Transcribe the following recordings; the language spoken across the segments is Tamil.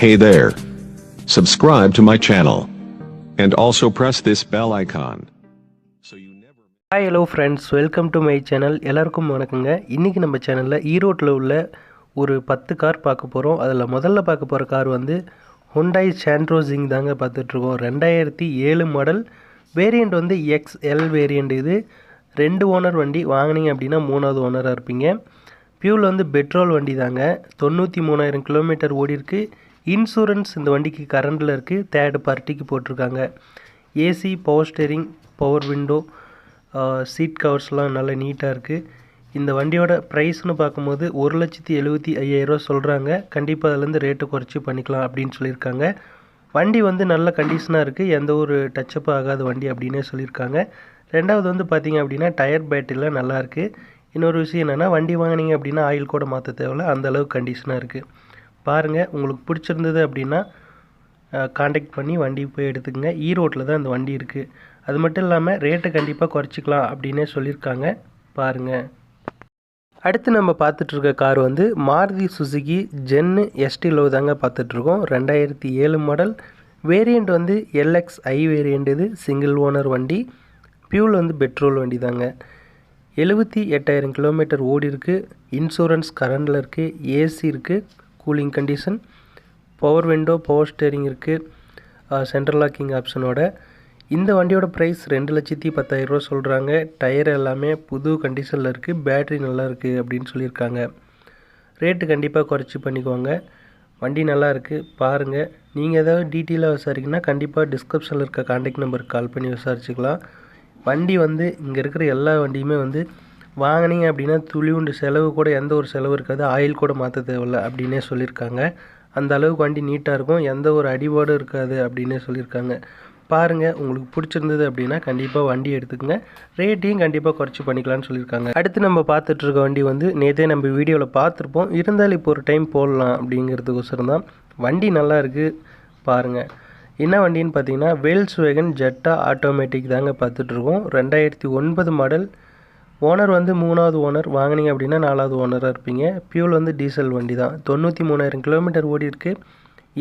Hey there. Subscribe to my channel. And also press this bell icon. So you never hi hello friends welcome to my channel எல்லாருக்கும் வணக்கங்க. இன்றைக்கி நம்ம சேனலில் ஈரோட்டில் உள்ள ஒரு பத்து கார் பார்க்க போகிறோம் அதில் முதல்ல பார்க்க போகிற கார் வந்து ஹுண்டாய் சாண்ட்ரோசிங் தாங்க பார்த்துட்ருக்கோம் ரெண்டாயிரத்தி ஏழு மாடல் வேரியண்ட் வந்து எக்ஸ் எல் வேரியண்ட் இது. ரெண்டு ஓனர் வண்டி வாங்கினீங்க அப்படின்னா மூணாவது ஓனராக இருப்பீங்க. பியூல் வந்து பெட்ரோல் வண்டி தாங்க. தொண்ணூற்றி மூணாயிரம் கிலோமீட்டர் ஓடி இருக்குது இன்சூரன்ஸ் இந்த வண்டிக்கு கரண்டில் இருக்குது. தேர்டு பார்ட்டிக்கு போட்டிருக்காங்க. AC power steering power window seat கவர்ஸ்லாம் நல்லா நீட்டாக இருக்குது. இந்த வண்டியோட ப்ரைஸ்னு பார்க்கும்போது ஒரு லட்சத்தி எழுபத்தி ஐயாயிரரூவா சொல்கிறாங்க கண்டிப்பாக அதுலேருந்து ரேட்டு குறைச்சி பண்ணிக்கலாம் அப்படின்னு சொல்லியிருக்காங்க. வண்டி வந்து நல்ல கண்டிஷனாக இருக்குது. எந்த ஒரு டச்சப் ஆகாத வண்டி அப்படின்னே சொல்லியிருக்காங்க. ரெண்டாவது வந்து பார்த்தீங்க அப்படின்னா டயர் பேட்டரிலாம் நல்லாயிருக்கு இன்னொரு விஷயம் என்னென்னா வண்டி வாங்கினீங்க அப்படின்னா ஆயில் கூட மாற்ற தேவையில்ல. அந்தளவுக்கு கண்டிஷனாக இருக்குது. பாருங்கள் உங்களுக்கு பிடிச்சிருந்தது அப்படின்னா காண்டாக்ட் பண்ணி வண்டி போய் எடுத்துக்கங்க. ஈரோட்டில் தான் அந்த வண்டி இருக்குது அது மட்டும் இல்லாமல் ரேட்டை கண்டிப்பாக குறைச்சிக்கலாம் அப்படின்னே சொல்லியிருக்காங்க. பாருங்கள் அடுத்து நம்ம பார்த்துட்ருக்க கார் வந்து Maruti Suzuki Zen Estilo தாங்க பார்த்துட்ருக்கோம் ரெண்டாயிரத்தி ஏழு மாடல் வேரியண்ட் வந்து எல்எக்ஸ் ஐ வேரியண்ட் இது சிங்கிள் ஓனர் வண்டி. பியூல் வந்து பெட்ரோல் வண்டி தாங்க. எழுபத்தி எட்டாயிரம் கிலோமீட்டர் ஓடி இருக்குது இன்சூரன்ஸ் கரண்டில் இருக்குது ஏசி இருக்குது cooling condition power window power steering இருக்குது சென்ட்ரல் லாக்கிங் ஆப்ஷனோட இந்த வண்டியோட ப்ரைஸ் ரெண்டு லட்சத்தி பத்தாயிரரூவா சொல்கிறாங்க டயர் எல்லாமே புது கண்டிஷனில் இருக்குது பேட்ரி நல்லா இருக்குது அப்படின்னு சொல்லியிருக்காங்க. ரேட்டு கண்டிப்பாக குறைச்சி பண்ணிக்குவாங்க வண்டி நல்லா இருக்குது பாருங்கள் நீங்கள் ஏதாவது டீட்டெயிலாக விசாரிக்கினா கண்டிப்பாக டிஸ்கிரிப்ஷனில் இருக்க கான்டாக்ட் நம்பருக்கு கால் பண்ணி விசாரிச்சுக்கலாம். வண்டி வந்து இங்கே இருக்கிற எல்லா வண்டியுமே வந்து வாங்கினீங்க அப்படின்னா துளிவுண்டு செலவு கூட எந்த ஒரு செலவு இருக்காது. ஆயில் கூட மாற்ற தேவையில்ல அப்படின்னே சொல்லியிருக்காங்க. அந்த அளவுக்கு வண்டி நீட்டாக இருக்கும். எந்த ஒரு அடிபாடும் இருக்காது அப்படின்னே சொல்லியிருக்காங்க. பாருங்கள் உங்களுக்கு பிடிச்சிருந்தது அப்படின்னா கண்டிப்பாக வண்டி எடுத்துக்கங்க. ரேட்டையும் கண்டிப்பாக குறைச்சி பண்ணிக்கலாம்னு சொல்லியிருக்காங்க. அடுத்து நம்ம பார்த்துட்ருக்க வண்டி வந்து நேற்றே நம்ம வீடியோவில் பார்த்துருப்போம். இருந்தாலும் இப்போ ஒரு டைம் போடலாம் அப்படிங்கிறதுக்கோசரம் தான். வண்டி நல்லா இருக்குது பாருங்கள் என்ன வண்டின்னு பார்த்தீங்கன்னா வேல்ஸ் வேகன் ஜெட்டா ஆட்டோமேட்டிக் தாங்க பார்த்துட்ருக்கோம் ரெண்டாயிரத்தி ஒன்பது மாடல் ஓனர் வந்து மூணாவது ஓனர். வாங்கினீங்க அப்படின்னா நாலாவது ஓனராக இருப்பீங்க. பியூல் வந்து டீசல் வண்டி தான் தொண்ணூற்றி மூணாயிரம் கிலோமீட்டர் ஓடி இருக்குது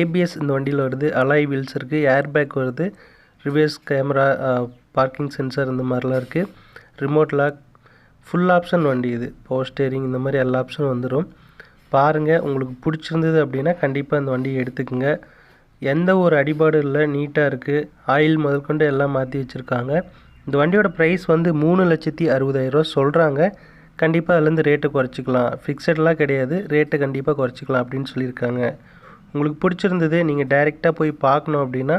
ஏபிஎஸ் இந்த வண்டியில் வருது. அலாய் வீல்ஸ் இருக்குது ஏர் பேக் வருது ரிவர்ஸ் கேமரா பார்க்கிங் சென்சார் இந்த மாதிரிலாம் இருக்குது ரிமோட் லாக் ஃபுல் ஆப்ஷன் வண்டி இது. பவர் ஸ்டேரிங் இந்த மாதிரி எல்லா ஆப்ஷனும் வந்துடும் பாருங்கள் உங்களுக்கு பிடிச்சிருந்தது அப்படின்னா கண்டிப்பாக இந்த வண்டியை எடுத்துக்கோங்க. எந்த ஒரு அடிபாடும் இல்லை. நீட்டாக இருக்குது ஆயில் முதற்கொண்டு எல்லாம் மாற்றி வச்சுருக்காங்க. இந்த வண்டியோட ப்ரைஸ் வந்து மூணு லட்சத்தி அறுபதாயிரரூவா சொல்கிறாங்க கண்டிப்பாக அதுலேருந்து ரேட்டு குறைச்சிக்கலாம். ஃபிக்ஸட்லாம் கிடையாது. ரேட்டை கண்டிப்பாக குறைச்சிக்கலாம் அப்படின்னு சொல்லியிருக்காங்க. உங்களுக்கு பிடிச்சிருந்தது நீங்கள் டைரெக்டாக போய் பார்க்கணும் அப்படின்னா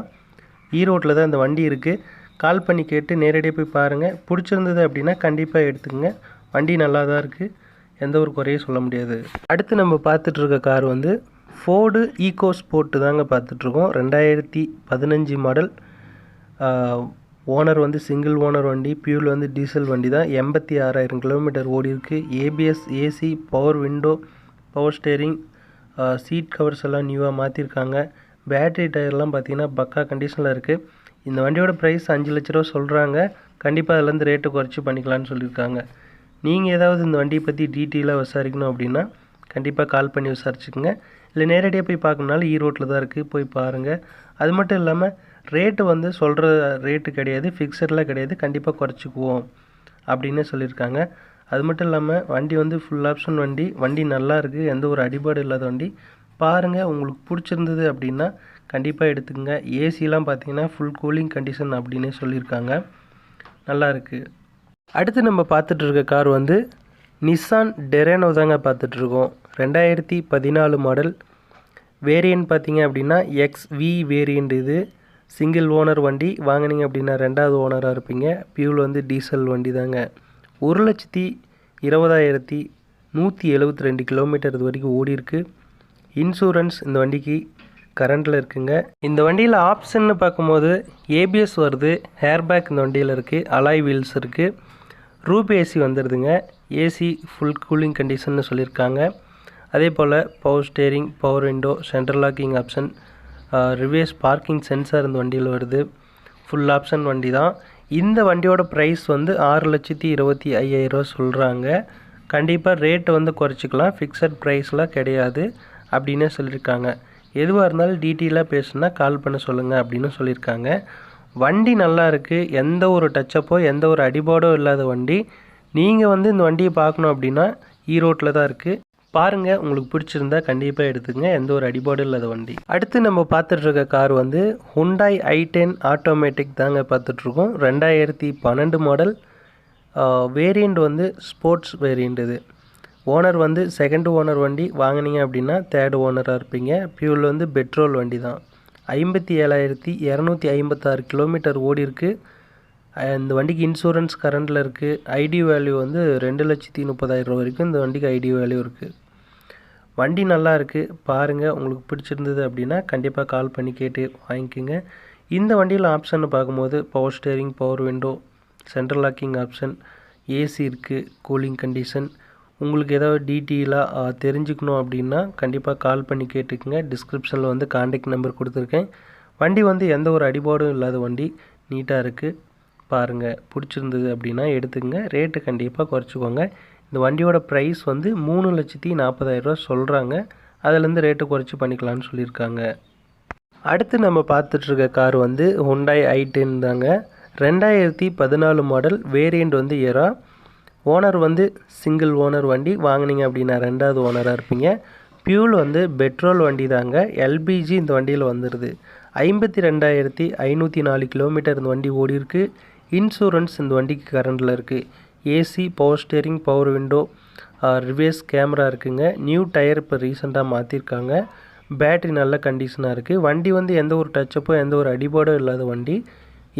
ஈரோட்டில் தான் இந்த வண்டி இருக்குது கால் பண்ணி கேட்டு நேரடியாக போய் பாருங்கள் பிடிச்சிருந்தது அப்படின்னா கண்டிப்பாக எடுத்துக்கங்க. வண்டி நல்லா தான் இருக்குது எந்த ஒரு குறையும் சொல்ல முடியாது. அடுத்து நம்ம பார்த்துட்ருக்க கார் வந்து ஃபோர்டு ஈகோ ஸ்போர்ட்டு தாங்க பார்த்துட்ருக்கோம் ரெண்டாயிரத்தி பதினஞ்சு மாடல் ஓனர் வந்து சிங்கிள் ஓனர் வண்டி பியூல் வந்து டீசல் வண்டி தான் எண்பத்தி ஆறாயிரம் கிலோமீட்டர் ஓடி இருக்குது ABS AC power window power steering seat covers எல்லாம் நியூவாக மாற்றிருக்காங்க பேட்ரி டயர்லாம் பார்த்தீங்கன்னா பக்கா கண்டிஷனில் இருக்குது இந்த வண்டியோட ப்ரைஸ் அஞ்சு லட்ச ரூபா சொல்கிறாங்க கண்டிப்பாக அதுலேருந்து ரேட்டு குறைச்சி பண்ணிக்கலாம்னு சொல்லியிருக்காங்க. நீங்கள் ஏதாவது இந்த வண்டியை பற்றி டீட்டெயிலாக விசாரிக்கணும் அப்படின்னா கண்டிப்பாக கால் பண்ணி விசாரிச்சுக்கோங்க. இல்லை நேரடியாக போய் பார்க்கணுனாலும் ஈரோட்டில் தான் இருக்குது போய் பாருங்கள் அது மட்டும் இல்லாமல் ரேட்டு வந்து சொல்கிற ரேட்டு கிடையாது ஃபிக்ஸடெலாம் கிடையாது கண்டிப்பாக குறைச்சிக்குவோம் அப்படின்னு சொல்லியிருக்காங்க. அது மட்டும் இல்லாமல் வண்டி வந்து ஃபுல் ஆப்ஷன் வண்டி வண்டி நல்லா இருக்குது எந்த ஒரு அடிபாடு இல்லாத வண்டி. பாருங்கள் உங்களுக்கு பிடிச்சிருந்தது அப்படின்னா கண்டிப்பாக எடுத்துக்கங்க. ஏசிலாம் பார்த்தீங்கன்னா ஃபுல் கூலிங் கண்டிஷன் அப்படின்னு சொல்லியிருக்காங்க. நல்லா இருக்குது அடுத்து நம்ம பார்த்துட்டு இருக்க கார் வந்து நிஸ்ஸான் டெரேனோ தாங்க பார்த்துட்ருக்கோம் ரெண்டாயிரத்தி பதினாலு மாடல் வேரியன்ட் பார்த்தீங்க அப்படின்னா எக்ஸ் வி வேரியண்ட் இது. சிங்கிள் ஓனர் வண்டி வாங்கினீங்க அப்படின்னா ரெண்டாவது ஓனராக இருப்பீங்க. பியூல் வந்து டீசல் வண்டி தாங்க. ஒரு லட்சத்தி இருபதாயிரத்தி நூற்றி எழுபத்தி ரெண்டு கிலோமீட்டர் இது வரைக்கும் ஓடி இன்சூரன்ஸ் இந்த வண்டிக்கு கரண்டில் இருக்குங்க. இந்த வண்டியில் ஆப்ஷன்னு பார்க்கும்போது ஏபிஎஸ் வருது ஹேர்பேக் இந்த வண்டியில் இருக்குது அலாய் வீல்ஸ் இருக்குது ரூப் ஏசி வந்துடுதுங்க ஏசி ஃபுல் கூலிங் கண்டிஷன்னு சொல்லியிருக்காங்க. அதே போல் power steering power window central locking option reverse parking sensor இந்த வண்டியில் வருது. ஃபுல் ஆப்ஷன் வண்டி தான் இந்த வண்டியோட ப்ரைஸ் வந்து ஆறு லட்சத்தி இருபத்தி ஐயாயிரரூவா சொல்கிறாங்க கண்டிப்பாக ரேட்டு வந்து குறைச்சிக்கலாம். ஃபிக்ஸட் ப்ரைஸ்லாம் கிடையாது அப்படின்னே சொல்லியிருக்காங்க. எதுவாக இருந்தாலும் டீட்டெயிலாக பேசுனா கால் பண்ண சொல்லுங்கள் அப்படின்னு சொல்லியிருக்காங்க. வண்டி நல்லா இருக்குது எந்த ஒரு டச்சப்போ எந்த ஒரு அடிபாடோ இல்லாத வண்டி. நீங்கள் வந்து இந்த வண்டியை பார்க்கணும் அப்படின்னா e ஈரோட்டில் தான் இருக்குது பாருங்கள் உங்களுக்கு பிடிச்சிருந்தா கண்டிப்பாக எடுத்துங்க எந்த ஒரு அடிபாடும் இல்லாத வண்டி. அடுத்து நம்ம பார்த்துட்டு இருக்க கார் வந்து ஹுண்டாய் ஐ டென் ஆட்டோமேட்டிக் தாங்க பார்த்துட்ருக்கோம். ரெண்டாயிரத்தி பன்னெண்டு மாடல் வேரியண்ட் வந்து ஸ்போர்ட்ஸ் வேரியண்ட் இது. ஓனர் வந்து செகண்ட் ஓனர் வண்டி. வாங்கினீங்க அப்படின்னா தேர்டு ஓனராக இருப்பீங்க. பியூல் வந்து பெட்ரோல் வண்டி தான். ஐம்பத்தி ஏழாயிரத்தி இரநூத்தி ஐம்பத்தாறு கிலோமீட்டர் ஓடி இருக்குது இந்த வண்டிக்கு இன்சூரன்ஸ் கரண்டில் இருக்குது ஐடி வேல்யூ வந்து ரெண்டு லட்சத்தி முப்பதாயிரம் ரூபா வரைக்கும் இந்த வண்டிக்கு ஐடி வேல்யூ இருக்குது வண்டி நல்லா இருக்குது பாருங்கள் உங்களுக்கு பிடிச்சிருந்தது அப்படின்னா கண்டிப்பாக கால் பண்ணி கேட்டு வாங்கிக்கோங்க. இந்த வண்டியில் ஆப்ஷன் பார்க்கும்போது power steering power window central locking option AC இருக்குது கூலிங் கண்டிஷன் உங்களுக்கு ஏதாவது டீட்டெயிலாக தெரிஞ்சுக்கணும் அப்படின்னா கண்டிப்பாக கால் பண்ணி கேட்டுக்குங்க. டிஸ்கிரிப்ஷனில் வந்து காண்டாக்ட் நம்பர் கொடுத்துருக்கேன். வண்டி வந்து எந்த ஒரு அடிபாடும் இல்லாத வண்டி. நீட்டாக இருக்குது பாருங்கள் பிடிச்சிருந்தது அப்படின்னா எடுத்துக்கங்க. ரேட்டு கண்டிப்பாக குறைச்சிக்கோங்க. இந்த வண்டியோட ப்ரைஸ் வந்து மூணு லட்சத்தி நாற்பதாயிரரூவா சொல்கிறாங்க அதுலேருந்து ரேட்டு குறைச்சி பண்ணிக்கலாம்னு சொல்லியிருக்காங்க. அடுத்து நம்ம பார்த்துட்ருக்க கார் வந்து ஹுண்டாய் ஐ டென் தாங்க. ரெண்டாயிரத்தி பதினாலு மாடல் வேரியண்ட் வந்து எரா ஓனர் வந்து சிங்கிள் ஓனர் வண்டி. வாங்குனீங்க அப்படின்னா ரெண்டாவது ஓனராக இருப்பீங்க. பியூல் வந்து பெட்ரோல் வண்டி தாங்க. எல்பிஜி இந்த வண்டியில் வந்துடுது ஐம்பத்தி ரெண்டாயிரத்தி ஐநூற்றி நாலு கிலோமீட்டர் இந்த வண்டி ஓடிருக்கு இன்சூரன்ஸ் இந்த வண்டிக்கு கரண்டில் இருக்குது AC power steering power window reverse camera இருக்குங்க. நியூ டயர் இப்போ ரீசெண்டாக மாற்றிருக்காங்க பேட்ரி நல்ல கண்டிஷனாக இருக்குது வண்டி வந்து எந்த ஒரு டச்சப்போ எந்த ஒரு அடிபாடோ இல்லாத வண்டி.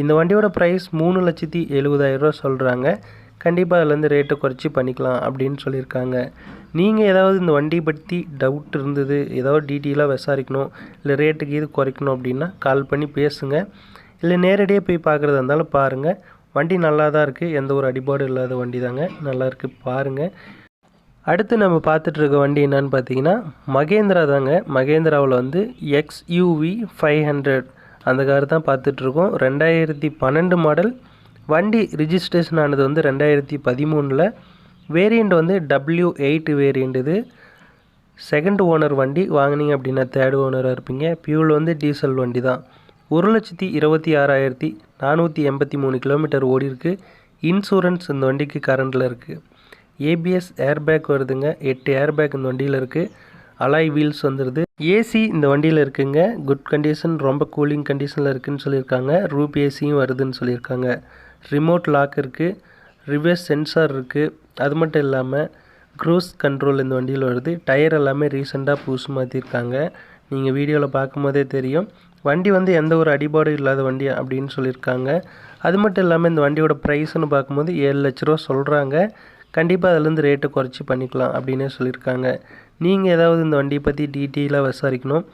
இந்த வண்டியோட ப்ரைஸ் மூணு லட்சத்தி எழுபதாயிரரூவா சொல்கிறாங்க கண்டிப்பாக அதுலேருந்து ரேட்டை குறைச்சி பண்ணிக்கலாம் அப்படின்னு சொல்லியிருக்காங்க. நீங்கள் ஏதாவது இந்த வண்டியை பற்றி டவுட் இருந்தது ஏதாவது டீட்டெயிலாக விசாரிக்கணும் இல்லை ரேட்டுக்கு இது குறைக்கணும் அப்படின்னா கால் பண்ணி பேசுங்கள் இல்லை நேரடியாக போய் பார்க்குறதா இருந்தாலும் பாருங்கள் வண்டி நல்லா தான் இருக்குது எந்த ஒரு அடிபாடும் இல்லாத வண்டி தாங்க நல்லா இருக்குது பாருங்கள் அடுத்து நம்ம பார்த்துட்டு இருக்க வண்டி என்னன்னு பார்த்தீங்கன்னா மகேந்திரா தாங்க. மகேந்திராவில் வந்து எக்ஸ்யூவி ஃபைவ் ஹண்ட்ரட் அந்த கார் தான் பார்த்துட்ருக்கோம் ரெண்டாயிரத்தி பன்னெண்டு மாடல். வண்டி ரிஜிஸ்ட்ரேஷன் ஆனது வந்து ரெண்டாயிரத்தி பதிமூணில். வேரியண்ட் வந்து டபிள்யூ எயிட் வேரியண்ட் இது. செகண்ட் ஓனர் வண்டி. வாங்குனீங்க அப்படின்னா தேர்ட் ஓனராக இருப்பீங்க. பியூல் வந்து டீசல் வண்டி தான் ஒரு லட்சத்தி இருபத்தி ஆறாயிரத்தி நானூற்றி எண்பத்தி மூணு கிலோமீட்டர் ஓடி இருக்கு இன்சூரன்ஸ் இந்த வண்டிக்கு கரண்டில் இருக்குது ஏபிஎஸ் ஏர்பேக் வருதுங்க. எட்டு ஏர்பேக் இந்த வண்டியில் இருக்குது அலாய் வீல்ஸ் வந்துடுது ஏசி இந்த வண்டியில் இருக்குங்க. குட் கண்டிஷன் ரொம்ப கூலிங் கண்டிஷனில் இருக்குதுன்னு சொல்லியிருக்காங்க. ரூப் ஏசியும் வருதுன்னு சொல்லியிருக்காங்க. ரிமோட் லாக் இருக்குது ரிவர்ஸ் சென்சார் இருக்குது அது மட்டும் இல்லாமல் க்ரூஸ் கண்ட்ரோல் இந்த வண்டியில் வருது. டயர் எல்லாமே ரீசெண்டாக புதுசு மாற்றிருக்காங்க நீங்கள் வீடியோவில் பார்க்கும்போதே தெரியும். வண்டி வந்து எந்த ஒரு அடிபாடும் இல்லாத வண்டி அப்படின்னு சொல்லியிருக்காங்க. அது மட்டும் இல்லாமல் இந்த வண்டியோட ப்ரைஸ்னு பார்க்கும்போது ஏழு லட்ச ரூபா சொல்கிறாங்க கண்டிப்பாக அதுலேருந்து ரேட்டு குறைச்சி பண்ணிக்கலாம் அப்படின்னே சொல்லியிருக்காங்க. நீங்கள் ஏதாவது இந்த வண்டியை பற்றி டீட்டெயிலாக விசாரிக்கணும்.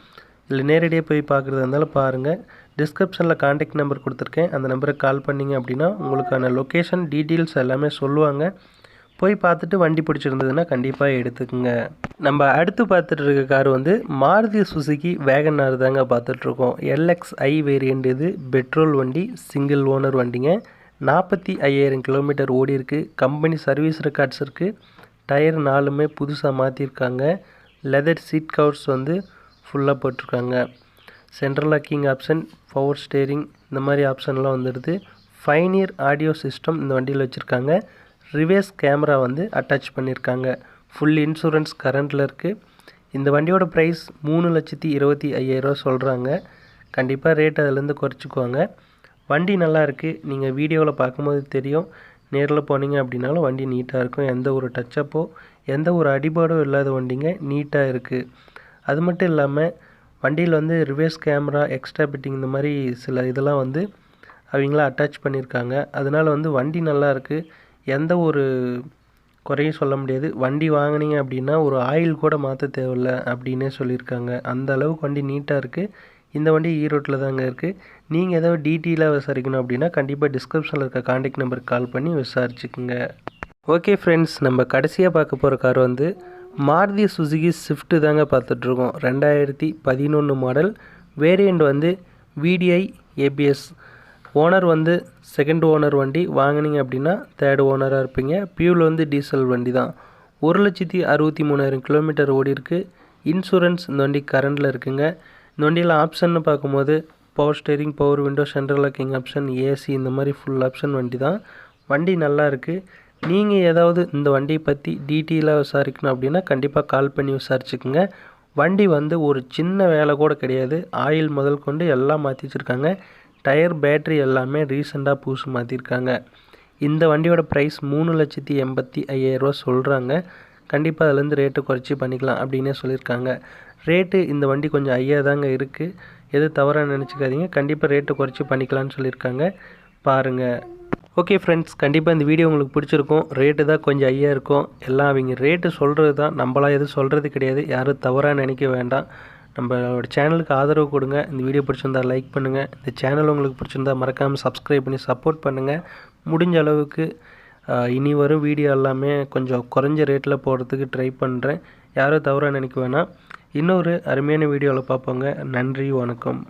இல்லை நேரடியாக போய் பார்க்குறதா இருந்தாலும் பாருங்கள் டிஸ்கிரிப்ஷனில் காண்டாக்ட் நம்பர் கொடுத்துருக்கேன். அந்த நம்பருக்கு கால் பண்ணிங்க அப்படின்னா உங்களுக்கான லொக்கேஷன் டீட்டெயில்ஸ் எல்லாமே சொல்லுவாங்க. போய் பார்த்துட்டு வண்டி பிடிச்சிருந்ததுன்னா கண்டிப்பாக எடுத்துக்கோங்க. நம்ம அடுத்து பார்த்துட்டு இருக்க கார் வந்து மாருதி சுசுகி வேகனார் தாங்க பார்த்துட்ருக்கோம் எல்எக்ஸ் ஐ வேரியண்ட் இது. பெட்ரோல் வண்டி சிங்கிள் ஓனர் வண்டிங்க. நாற்பத்தி ஐயாயிரம் கிலோமீட்டர் ஓடி இருக்குது கம்பெனி சர்வீஸ் ரெக்கார்ட்ஸ் இருக்குது டயர் நாலுமே புதுசாக மாற்றிருக்காங்க லெதர் சீட் கவர்ஸ் வந்து ஃபுல்லாக போட்டிருக்காங்க. Central locking option power steering இந்த மாதிரி ஆப்ஷன்லாம் வந்துடுது. ஃபைன் இயர் ஆடியோ சிஸ்டம் இந்த வண்டியில் வச்சுருக்காங்க. ரிவேஸ் கேமரா வந்து அட்டாச் பண்ணியிருக்காங்க ஃபுல் இன்சூரன்ஸ் கரண்டில் இருக்குது இந்த வண்டியோட ப்ரைஸ் மூணு லட்சத்தி இருபத்தி ஐயாயிரரூவா சொல்கிறாங்க கண்டிப்பாக ரேட் அதிலேருந்து குறைச்சிக்குவாங்க. வண்டி நல்லா இருக்குது நீங்கள் வீடியோவில் பார்க்கும்போது தெரியும். நேரில் போனீங்க அப்படின்னாலும் வண்டி நீட்டாக இருக்கும். எந்த ஒரு டச்சப்போ எந்த ஒரு அடிபாடும் இல்லாத வண்டிங்க நீட்டாக இருக்குது அது மட்டும் இல்லாமல் வண்டியில் வந்து ரிவேஸ் கேமரா எக்ஸ்ட்ரா பிட்டிங் இந்த மாதிரி சில இதெல்லாம் வந்து அவங்களாம் அட்டாச் பண்ணியிருக்காங்க அதனால் வந்து வண்டி நல்லா இருக்குது எந்த ஒரு குறையும் சொல்ல முடியாது. வண்டி வாங்குனீங்க அப்படின்னா ஒரு ஆயில் கூட மாற்ற தேவையில்ல அப்படின்னே சொல்லியிருக்காங்க. அந்த அளவுக்கு வண்டி நீட்டாக இருக்குது இந்த வண்டி ஈரோட்டில் தாங்க இருக்குது நீங்கள் ஏதாவது டீட்டெயிலாக விசாரிக்கணும் அப்படின்னா கண்டிப்பாக டிஸ்கிரிப்ஷனில் இருக்க காண்டாக்ட் நம்பருக்கு கால் பண்ணி விசாரிச்சுக்குங்க. ஓகே ஃப்ரெண்ட்ஸ் நம்ம கடைசியாக பார்க்க போகிற கார் வந்து மாருதி சுசுகி ஸ்விஃப்ட்டு தாங்க பார்த்துட்ருக்கோம். ரெண்டாயிரத்தி பதினொன்று மாடல் வேரியண்ட் வந்து விடிஐ ஏபிஎஸ் ஓனர் வந்து செகண்ட் ஓனர் வண்டி வாங்குனீங்க அப்படின்னா தேர்டு ஓனராக இருப்பீங்க. பியூல் வந்து டீசல் வண்டி தான். ஒரு லட்சத்தி அறுபத்தி மூணாயிரம் கிலோமீட்டர் ஓடி இருக்குது இன்சூரன்ஸ் இந்த வண்டி கரண்டில் இருக்குங்க. இந்த வண்டியில் ஆப்ஷன்னு பார்க்கும்போது power steering power window central locking option AC இந்த மாதிரி ஃபுல் ஆப்ஷன் வண்டி தான். வண்டி நல்லா இருக்குது நீங்கள் ஏதாவது இந்த வண்டியை பற்றி டீட்டெயிலாக விசாரிக்கணும் அப்படின்னா கண்டிப்பாக கால் பண்ணி விசாரிச்சுக்கோங்க. வண்டி வந்து ஒரு சின்ன வேலை கூட கிடையாது. ஆயில் முதல் கொண்டு எல்லாம் மாற்றி வச்சுருக்காங்க. டயர் பேட்ரி எல்லாமே ரீசெண்டாக புதுசு மாற்றிருக்காங்க இந்த வண்டியோட ப்ரைஸ் மூணு லட்சத்தி எண்பத்தி ஐயாயிரரூவா சொல்கிறாங்க கண்டிப்பாக அதுலேருந்து ரேட்டு குறைச்சி பண்ணிக்கலாம் அப்படின்னே சொல்லியிருக்காங்க. ரேட்டு இந்த வண்டி கொஞ்சம் ஐயா தாங்க இருக்குது எது தவறாக நினச்சிக்காதீங்க. கண்டிப்பாக ரேட்டு குறைச்சி பண்ணிக்கலாம்னு சொல்லியிருக்காங்க. பாருங்கள் ஓகே ஃப்ரெண்ட்ஸ் கண்டிப்பாக இந்த வீடியோ உங்களுக்கு பிடிச்சிருக்கும். ரேட்டு தான் கொஞ்சம் ஐயா இருக்கும். எல்லாம் அவங்க ரேட்டு சொல்கிறது தான் நம்மளாம் எதுவும் சொல்கிறது கிடையாது. யாரும் தவறாக நினைக்க வேண்டாம். நம்மளோட சேனலுக்கு ஆதரவு கொடுங்க. இந்த வீடியோ பிடிச்சிருந்தா லைக் பண்ணுங்கள் இந்த சேனல் உங்களுக்கு பிடிச்சிருந்தா மறக்காமல் சப்ஸ்கிரைப் பண்ணி சப்போர்ட் பண்ணுங்கள் முடிஞ்ச அளவுக்கு இனி வரும் வீடியோ எல்லாமே கொஞ்சம் குறைஞ்ச ரேட்டில் போடுறதுக்கு ட்ரை பண்ணுறேன் யாரும் தவறாக நினைக்க வேணாம். இன்னொரு அருமையான வீடியோவில் பார்ப்போங்க. நன்றி வணக்கம்.